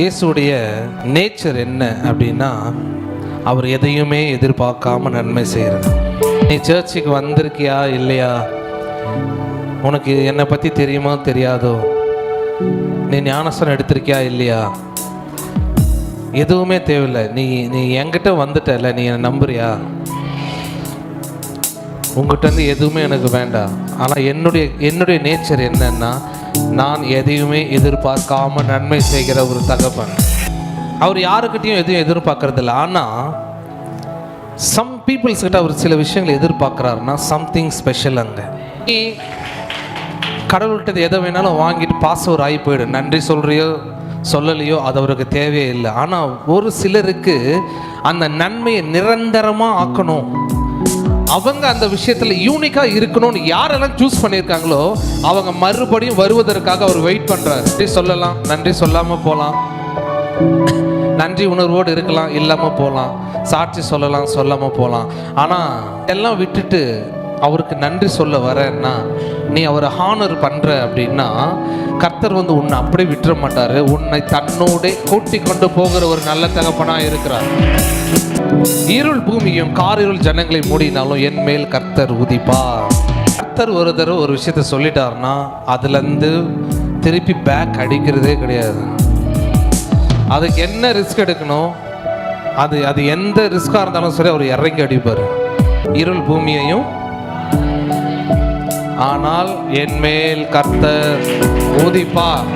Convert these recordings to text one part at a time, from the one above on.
இயேசுடைய நேச்சர் என்ன அப்படின்னா அவர் எதையுமே எதிர்பார்க்காம நன்மை செய்கிறது நீ சர்ச்சுக்கு வந்திருக்கியா இல்லையா? உனக்கு என்னை பற்றி தெரியுமா தெரியாதோ? நீ ஞானஸ்தானம் எடுத்திருக்கியா இல்லையா? எதுவுமே தேவையில்லை. நீ நீ என்கிட்ட வந்துட்டல நீ என்னை நம்புறியா? உங்ககிட்ட இருந்து எதுவுமே எனக்கு வேண்டாம். ஆனால் என்னுடைய என்னுடைய நேச்சர் என்னன்னா நான் எதையுமே எதிர்பார்க்காம நன்மை செய்கிற ஒரு தகப்பன். அவர் யாருக்கிட்டையும் எதுவும் எதிர்பார்க்கறதில்ல. ஆனால் சம் பீப்புள்ஸ் கிட்ட அவர் சில விஷயங்களை எதிர்பார்க்குறாருன்னா சம்திங் ஸ்பெஷல் அங்கே. நீ கடவுள்கிட்ட எதை வேணாலும் வாங்கிட்டு பாஸ்வர் ஆகி போயிடும் நன்றி சொல்றியோ சொல்லலையோ அது அவருக்கு தேவையே இல்லை. ஆனால் ஒரு சிலருக்கு அந்த நன்மையை நிரந்தரமாக ஆக்கணும். அவங்க அந்த விஷயத்தில் யூனிக்காக இருக்கணும்னு யாரெல்லாம் சூஸ் பண்ணியிருக்காங்களோ அவங்க மறுபடியும் வருவதற்காக அவர் வெயிட் பண்ணுறாரு நன்றி சொல்லலாம். நன்றி சொல்லாமல் போகலாம் நன்றி உணர்வோடு இருக்கலாம். இல்லாமல் போகலாம் சாட்சி சொல்லலாம் சொல்லாமல் போகலாம் ஆனால் எல்லாம் விட்டுட்டு அவருக்கு நன்றி சொல்ல வரேன்னா நீ அவரை ஹானர் பண்ணுற அப்படின்னா கர்த்தர் வந்து உன்னை அப்படியே விட்டுற மாட்டார் உன்னை தன்னோடே கூட்டி கொண்டு போகிற ஒரு நல்ல தகப்பனாக இருக்கிறார். இருள் பூமியும் காரிருள் ஜனங்களை மூடினாலும் என் மேல் கர்த்தர் உதிப்பார். கர்த்தர் ஒரு தடவை ஒரு விஷயத்த சொல்லிட்டாருன்னா அதுலேருந்து திருப்பி பேக் அடிக்கிறதே கிடையாது. அதுக்கு என்ன ரிஸ்க் எடுக்கணும்? அது அது எந்த ரிஸ்காக இருந்தாலும் சரி அவர் இறங்கி அடிப்பார். இருள் பூமியையும் ஆனால் என் மேல் கர்த்தர் உதிப்பார்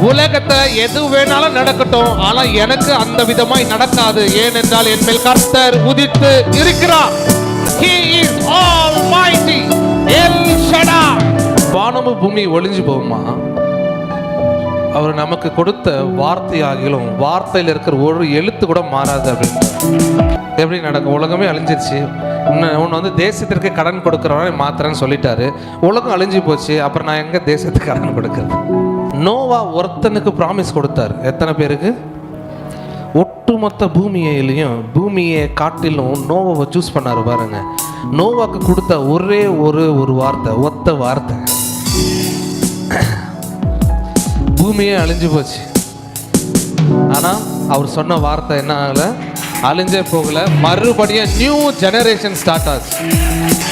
உலகத்தை எது வேணாலும் நடக்கட்டும் ஆனா எனக்கு அந்த விதமாய் நடக்காது. ஏனென்றால் என் மேல் கர்த்தர் உதித்து இருக்கிறார். He is almighty. El Shaddai. வானமும் பூமி ஒளிஞ்சு போகுமா? அவர் நமக்கு கொடுத்த வார்த்தையாகிலும் வார்த்தையில் இருக்கிற ஒரு எழுத்து கூட மாறாது அப்படின்னு. எப்படி நடக்கும்? உலகமே அழிஞ்சிருச்சு. இன்னும் ஒன்று வந்து தேசத்திற்கு கடன் கொடுக்குறவனே மாத்திரன்னு சொல்லிட்டாரு. உலகம் அழிஞ்சு போச்சு அப்புறம் நான் எங்கே தேசத்துக்கு கடன் கொடுக்குறது? நோவா ஒருத்தனுக்கு ப்ராமிஸ் கொடுத்தாரு. எத்தனை பேருக்கு? ஒட்டுமொத்த பூமியிலையும் பூமியை காட்டிலும் நோவாவை சூஸ் பண்ணாரு பாருங்க. நோவாக்கு கொடுத்த ஒரே ஒரு ஒரு வார்த்தை ஒத்த வார்த்தை. பூமியே அழிஞ்சு போச்சு. ஆனால் அவர் சொன்ன வார்த்தை என்ன ஆகல? அழிஞ்சே போகல. மறுபடியும் நியூ ஜெனரேஷன் ஸ்டார்ட் ஆச்சு.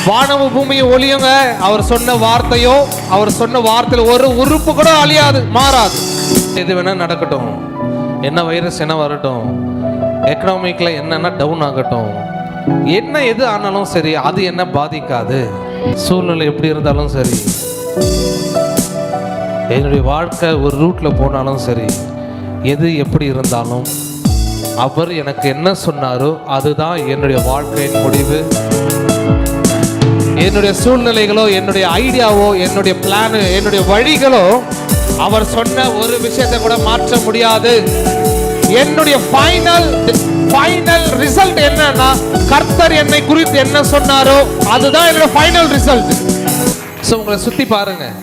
வானவ பூமியை ஒளியுங்க. அவர் சொன்ன வார்த்தையோ அவர் சொன்ன வார்த்தையில் ஒரு உறுப்பு கூட அழியாது மாறாது. எது வேணால் நடக்கட்டும். என்ன வைரஸ் என்ன வரட்டும். எக்கனாமிக்கில் என்னென்ன டவுன் ஆகட்டும். என்ன எது ஆனாலும் சரி அது என்ன பாதிக்காது. சூழ்நிலை எப்படி இருந்தாலும் சரி. என்னுடைய வாழ்க்கை ஒரு ரூட்டில் போனாலும் சரி எது எப்படி இருந்தாலும் அவர் எனக்கு என்ன சொன்னாரோ அதுதான் என்னுடைய வாழ்க்கையின் முடிவு. என்னுடைய சூழ்நிலைகளோ என்னுடைய ஐடியாவோ என்னுடைய பிளானு என்னுடைய வழிகளோ அவர் சொன்ன ஒரு விஷயத்தை கூட மாற்ற முடியாது. என்னுடைய ஃபைனல் ஃபைனல் ரிசல்ட் என்னன்னா கர்த்தர் என்னை குறித்து என்ன சொன்னாரோ அதுதான் என்னோட ஃபைனல் ரிசல்ட் ஸோ உங்களை சுற்றி பாருங்கள்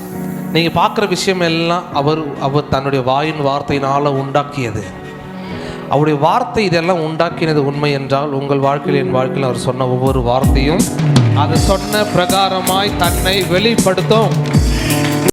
நீங்கள் பார்க்குற விஷயம் எல்லாம் அவர் அவர் தன்னுடைய வாயின் வார்த்தையினால் உண்டாக்கியது. அவருடைய வார்த்தை இதெல்லாம் உண்டாக்கினது உண்மை என்றால் உங்கள் வாழ்க்கையில் என் வாழ்க்கையில் அவர் சொன்ன ஒவ்வொரு வார்த்தையும் அது சொன்ன பிரகாரமாய் தன்னை வெளிப்படுத்தும்.